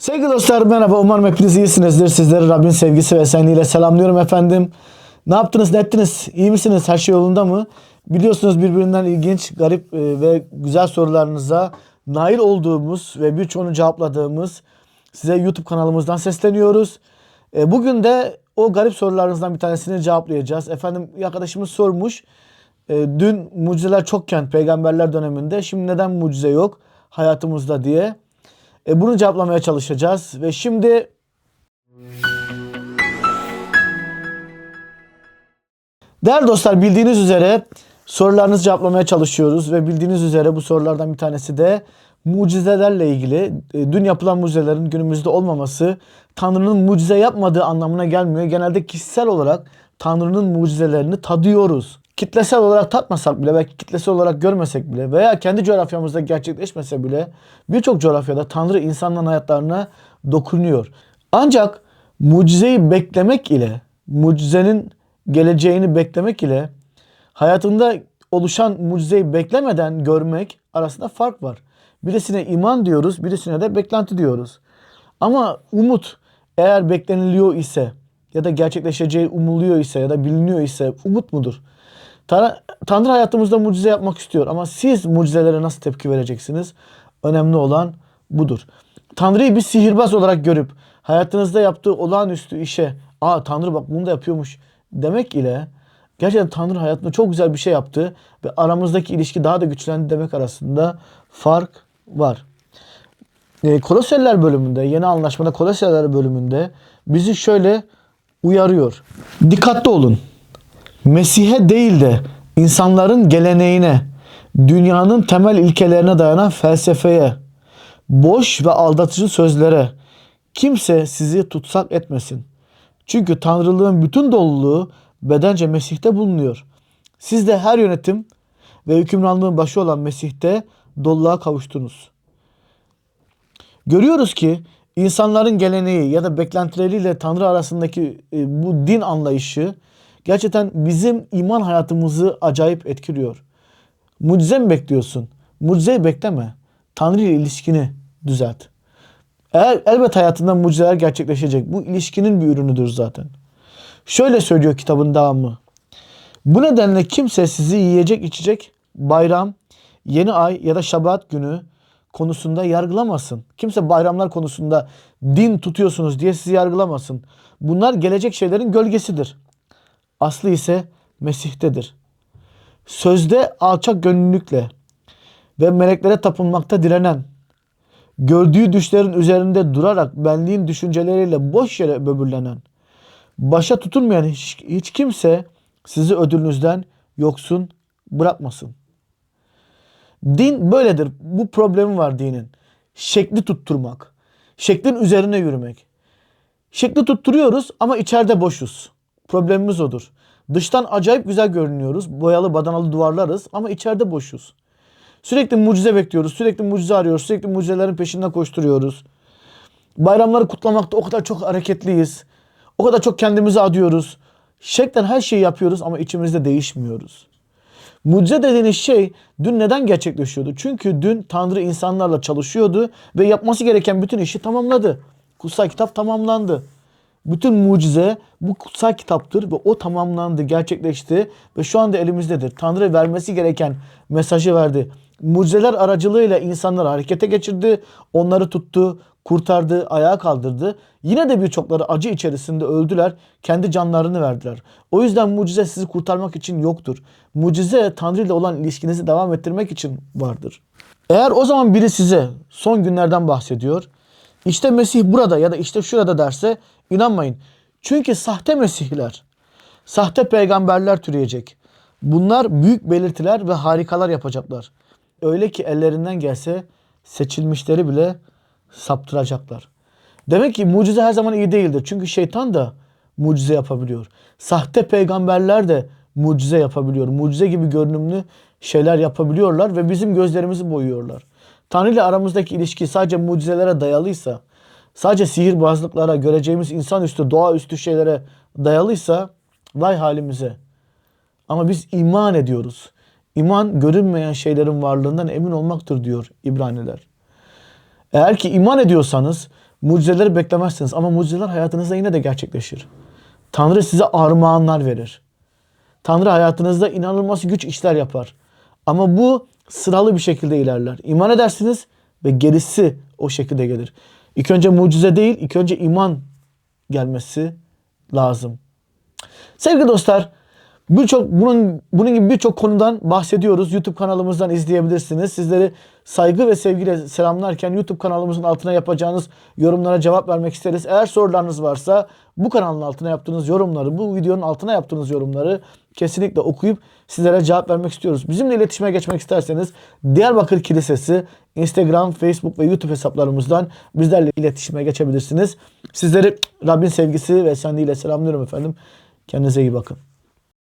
Sevgili dostlar merhaba. Umarım hepiniz iyisinizdir. Sizleri Rabbin sevgisi ve esenliğiyle selamlıyorum efendim. Ne yaptınız, ne ettiniz? İyi misiniz? Her şey yolunda mı? Biliyorsunuz birbirinden ilginç, garip e, ve güzel sorularınıza nail olduğumuz ve birçoğunu cevapladığımız size YouTube kanalımızdan sesleniyoruz. E, Bugün de o garip sorularınızdan bir tanesini cevaplayacağız. Efendim arkadaşımız sormuş. E, Dün mucizeler çokken peygamberler döneminde şimdi neden mucize yok hayatımızda diye. E, bunu cevaplamaya çalışacağız. Ve şimdi Değerli dostlar bildiğiniz üzere sorularınızı cevaplamaya çalışıyoruz ve bildiğiniz üzere bu sorulardan bir tanesi de mucizelerle ilgili. E, Dün yapılan mucizelerin günümüzde olmaması Tanrı'nın mucize yapmadığı anlamına gelmiyor. Genelde kişisel olarak Tanrı'nın mucizelerini tadıyoruz. Kitlesel olarak tatmasak bile belki kitlesel olarak görmesek bile veya kendi coğrafyamızda gerçekleşmese bile birçok coğrafyada Tanrı insanların hayatlarına dokunuyor. Ancak mucizeyi beklemek ile mucizenin geleceğini beklemek ile hayatında oluşan mucizeyi beklemeden görmek arasında fark var. Birisine iman diyoruz, birisine de beklenti diyoruz. Ama umut eğer bekleniliyor ise ya da gerçekleşeceği umuluyor ise ya da biliniyor ise umut mudur? Tanrı, hayatımızda mucize yapmak istiyor ama siz mucizelere nasıl tepki vereceksiniz? Önemli olan budur. Tanrı'yı bir sihirbaz olarak görüp hayatınızda yaptığı olağanüstü işe aa Tanrı bak bunu da yapıyormuş demek ile gerçekten Tanrı hayatında çok güzel bir şey yaptı ve aramızdaki ilişki daha da güçlendi demek arasında fark var. E, Kolosyalılar bölümünde, yeni anlaşmada Kolosyalılar bölümünde bizi şöyle uyarıyor. Dikkatli olun. Mesih'e değil de insanların geleneğine, dünyanın temel ilkelerine dayanan felsefeye, boş ve aldatıcı sözlere kimse sizi tutsak etmesin. Çünkü Tanrılığın bütün doluluğu bedence Mesih'te bulunuyor. Siz de her yönetim ve hükümranlığın başı olan Mesih'te doluluğa kavuştunuz. Görüyoruz ki insanların geleneği ya da beklentileriyle Tanrı arasındaki e, bu din anlayışı gerçekten bizim iman hayatımızı acayip etkiliyor. Mucize mi bekliyorsun? Mucizeyi bekleme. Tanrı ile ilişkini düzelt. Eğer elbet hayatında mucizeler gerçekleşecek. Bu ilişkinin bir ürünüdür zaten. Şöyle söylüyor kitabın devamı. Bu nedenle kimse sizi yiyecek içecek bayram, yeni ay ya da şabat günü konusunda yargılamasın. Kimse bayramlar konusunda din tutuyorsunuz diye sizi yargılamasın. Bunlar gelecek şeylerin gölgesidir. Aslı ise Mesih'tedir. Sözde alçak gönüllülükle ve meleklere tapınmakta direnen, gördüğü düşlerin üzerinde durarak benliğin düşünceleriyle boş yere böbürlenen, başa tutunmayan hiç, hiç kimse sizi ödülünüzden yoksun bırakmasın. Din böyledir. Bu problemi var dinin. Şekli tutturmak. Şeklin üzerine yürümek. Şekli tutturuyoruz ama içeride boşuz. Problemimiz odur. Dıştan acayip güzel görünüyoruz. Boyalı badanalı duvarlarız ama içeride boşuz. Sürekli mucize bekliyoruz. Sürekli mucize arıyoruz. Sürekli mucizelerin peşinden koşturuyoruz. Bayramları kutlamakta o kadar çok hareketliyiz. O kadar çok kendimizi adıyoruz. Şeklen her şeyi yapıyoruz ama içimizde değişmiyoruz. Mucize dediğiniz şey dün neden gerçekleşiyordu? Çünkü dün Tanrı insanlarla çalışıyordu ve yapması gereken bütün işi tamamladı. Kutsal kitap tamamlandı. Bütün mucize bu kutsal kitaptır ve o tamamlandı, gerçekleşti ve şu anda elimizdedir. Tanrı vermesi gereken mesajı verdi. Mucizeler aracılığıyla insanları harekete geçirdi, onları tuttu, kurtardı, ayağa kaldırdı. Yine de birçokları acı içerisinde öldüler, kendi canlarını verdiler. O yüzden mucize sizi kurtarmak için yoktur. Mucize Tanrı ile olan ilişkinizi devam ettirmek için vardır. Eğer o zaman biri size son günlerden bahsediyor, işte Mesih burada ya da işte şurada derse inanmayın. Çünkü sahte mesihler, sahte peygamberler türeyecek. Bunlar büyük belirtiler ve harikalar yapacaklar. Öyle ki ellerinden gelse seçilmişleri bile saptıracaklar. Demek ki mucize her zaman iyi değildir. Çünkü şeytan da mucize yapabiliyor. Sahte peygamberler de mucize yapabiliyor. Mucize gibi görünümlü şeyler yapabiliyorlar ve bizim gözlerimizi boyuyorlar. Tanrı ile aramızdaki ilişki sadece mucizelere dayalıysa, sadece sihirbazlıklara, göreceğimiz insanüstü, doğaüstü şeylere dayalıysa vay halimize. Ama biz iman ediyoruz. İman görünmeyen şeylerin varlığından emin olmaktır diyor İbraniler. Eğer ki iman ediyorsanız Mucizeleri beklemezsiniz ama mucizeler hayatınızda yine de gerçekleşir. Tanrı size armağanlar verir. Tanrı hayatınızda inanılmaz güç işler yapar. Ama bu sıralı bir şekilde ilerler. İman edersiniz ve gerisi o şekilde gelir. İlk önce mucize değil, ilk önce iman gelmesi lazım. Sevgili dostlar, birçok bunun bunun gibi birçok konudan bahsediyoruz. YouTube kanalımızdan izleyebilirsiniz. Sizleri saygı ve sevgiyle selamlarken YouTube kanalımızın altına yapacağınız yorumlara cevap vermek isteriz. Eğer sorularınız varsa bu kanalın altına yaptığınız yorumları, bu videonun altına yaptığınız yorumları kesinlikle okuyup sizlere cevap vermek istiyoruz. Bizimle iletişime geçmek isterseniz Diyarbakır Kilisesi Instagram, Facebook ve YouTube hesaplarımızdan bizlerle iletişime geçebilirsiniz. Sizleri Rabbin sevgisi ve esenliğiyle selamlıyorum efendim. Kendinize iyi bakın.